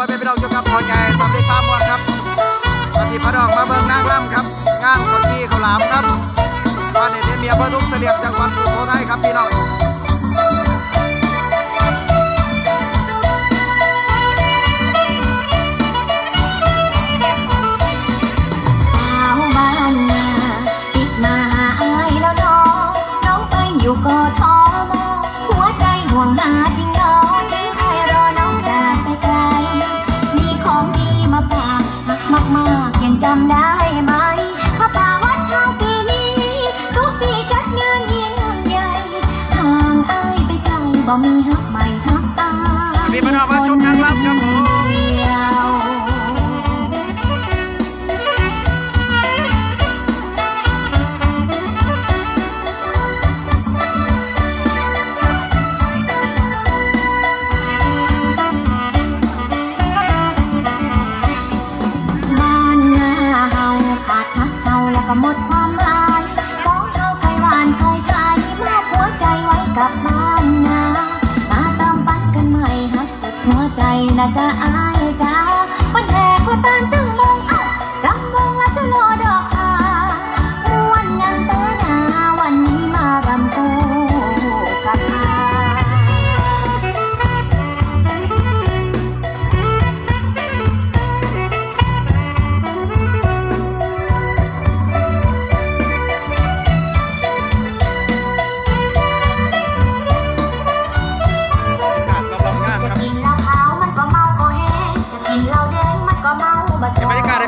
พ่อแม่พี่น้องอยู่กับพ่อใหญ่สวัสดีป้ามวลครับสวัสดีพระดองมาเบิ้งนางล่ำครับงานคนที่เขาหลามครับวัานเด็ดเมียพระทุกเสลียมจังหวัดสุโขทัยครับพี่น้อง มีฮักใหม่ฮักตามีพนักงานชมนักรับครับผมก็หมด Ra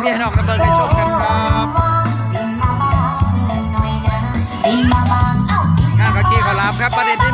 พี่น้องระเบิดไปชมกันครับงานเขาชี้เขารับครับประเด็นที่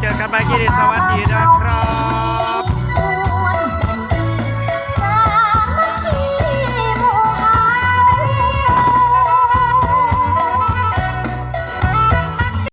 เจอกันใหม่ที่สวัสดีนะครับ